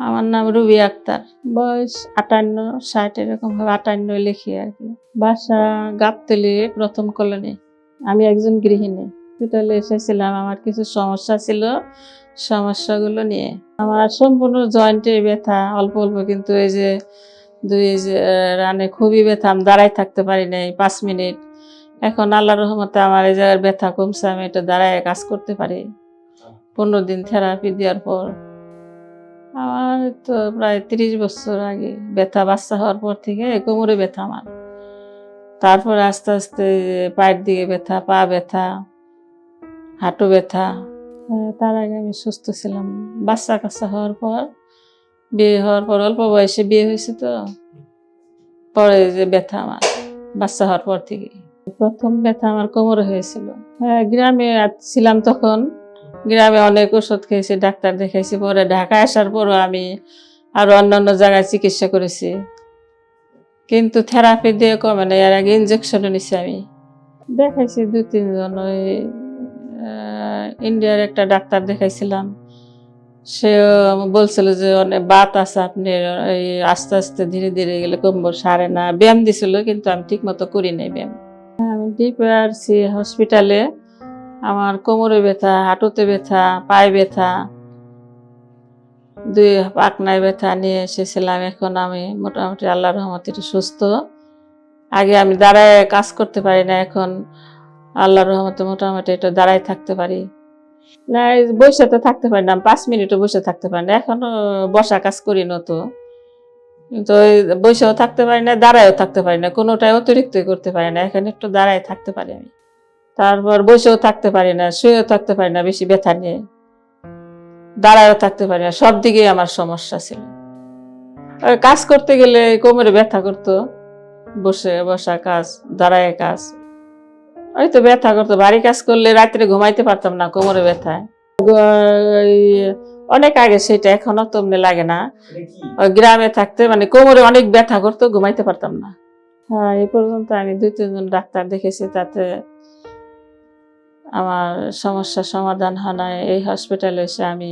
আমার নাম রুবি আক্তার। বয়স আটান্ন, ষাট এরকম ভাবে আটান্ন লিখি আর কি। বাসা গাবতলি, প্রথম কলোনি। আমি একজন গৃহিণী। হসপিটালে এসেছিলাম, আমার কিছু সমস্যা ছিল। সমস্যাগুলো নিয়ে। আমার সম্পূর্ণ জয়েন্টে ব্যথা, অল্প অল্প, কিন্তু এই যে দুই যে রানে খুবই ব্যথা, আমি দাঁড়াই থাকতে পারি নাই পাঁচ মিনিট। এখন আল্লাহ রহমতে আমার এই জায়গার ব্যথা কমছে, আমি এটা দাঁড়ায় কাজ করতে পারি। পনেরো দিন থেরাপি দেওয়ার পর। আমার তো প্রায় তিরিশ বছর আগে ব্যথা, বাচ্চা হওয়ার পর থেকে কোমরে ব্যথা আমার। তারপর আস্তে আস্তে পায়ের দিকে ব্যথা, পা ব্যথা, হাঁটু ব্যথা তার আগে আমি সুস্থ ছিলাম। বাচ্চা কাচ্চা হওয়ার পর, বিয়ে হওয়ার পর, অল্প বয়সে বিয়ে হয়েছে তো, পরে যে ব্যথা আমার, বাচ্চা হওয়ার পর থেকে। প্রথম ব্যথা আমার কোমরে হয়েছিল। হ্যাঁ গ্রামে ছিলাম তখন। গ্রামে অনেক ওষুধ খেয়েছি, ডাক্তার দেখাইছি, পরে ঢাকায় আসার পরও আমি আরও অন্যান্য জায়গায় চিকিৎসা করেছি। কিন্তু থেরাপি দিয়ে কমে না এর আগে ইঞ্জেকশনও নিছি আমি। দেখাইছি দু তিনজন ওই ইন্ডিয়ার একটা ডাক্তার দেখাইছিলাম। সেও বলছিল যে অনেক বাত আছে আপনি এই আস্তে আস্তে ধীরে ধীরে গেলে কমবো সারে না। ব্যায়াম দিছিল, কিন্তু আমি ঠিক মতো করি নাই ব্যায়াম। আমি ডিপিআরসি হসপিটালে আমার কোমরে ব্যথা, হাঁটুতে ব্যথা, পায়ে ব্যথা, দুই পাকনায় ব্যথা নিয়ে এসেছিলাম। এখন আমি মোটামুটি আল্লাহ রহমতে একটু সুস্থ। আগে আমি দাঁড়ায় কাজ করতে পারি না, এখন আল্লাহ রহমতে মোটামুটি একটু দাঁড়ায় থাকতে পারি। না বসে তো থাকতে পারি না, পাঁচ মিনিটও বসে থাকতে পারি না এখনও বসা কাজ করি না তো। কিন্তু ওই বসেও থাকতে পারি না, দাঁড়ায়ও থাকতে পারি না, কোনোটাই অতিরিক্তই করতে পারি না, এখন একটু দাঁড়ায় থাকতে পারি আমি। তারপর বসেও থাকতে পারি না শুয়েও থাকতে পারি না বেশি ব্যথা নিয়ে। দাঁড়ায়ও থাকতে পারি না সব দিকেই আমার সমস্যা ছিল। আর কাজ করতে গেলে কোমরে ব্যথা করতো বসে বসা কাজ দাঁড়ায় কাজ। ওই তো ব্যথা করতো বাড়ি কাজ করলে রাত্রে ঘুমাইতে পারতাম না কোমরে ব্যথায়। অনেক আগে সেটা এখনও তো এমনি লাগে না। গ্রামে থাকতে মানে কোমরে অনেক ব্যথা করতো ঘুমাইতে পারতাম না। হ্যাঁ এই পর্যন্ত আমি দুই তিনজন ডাক্তার দেখেছি তাতে আমার সমস্যার সমাধান হয় এই হসপিটালে এসে আমি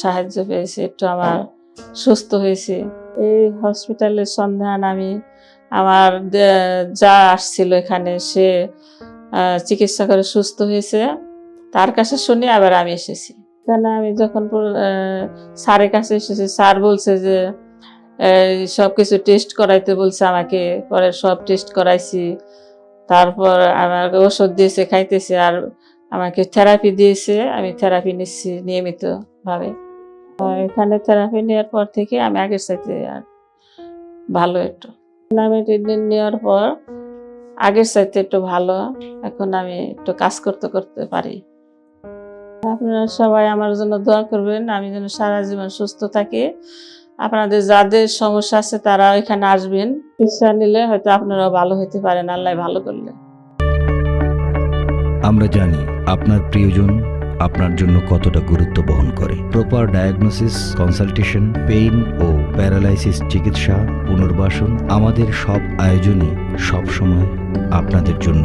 সাহায্য পেয়েছি, একটু আমার সুস্থ হয়েছি। এই হসপিটালের সন্ধান আমি আমার যা আসছিল এখানে সে চিকিৎসা করে সুস্থ হয়েছে। তার কাছে শুনে আবার আমি এসেছি। এখানে আমি যখন স্যারের কাছে এসেছি, স্যার বলছে যে সব কিছু টেস্ট করাইতে বলছে আমাকে, পরে সব টেস্ট করাইছি। তারপর আমাকে ওষুধ দিয়েছে, খাইতেছে আর আমাকে থেরাপি দিয়েছে। আমি থেরাপি নিচ্ছি নিয়মিত ভাবে এখানে থেরাপি নেওয়ার পর থেকে আমি আগের সাথে আর ভালো একটু। আমি ট্রিটমেন্ট নেওয়ার পর আগের চাইতে একটু ভালো। এখন আমি একটু কাজ করতে করতে পারি। আপনারা সবাই আমার জন্য দোয়া করবেন। আমি যেন সারা জীবন সুস্থ থাকি। আপনাদের যাদের সমস্যা আছে তারা এখানে আসবেন। চিকিৎসা নিলে হয়তো আপনারাও ভালো হতে পারেন, আল্লাহ ভালো করলে। আমরা জানি আপনার প্রিয়জন আপনার জন্য কতটা গুরুত্ব বহন করে। প্রপার ডায়াগনোসিস কনসালটেশন পেইন ও প্যারালাইসিস চিকিৎসা, পুনর্বাসন আমাদের সব আয়োজনই সবসময় আপনাদের জন্য।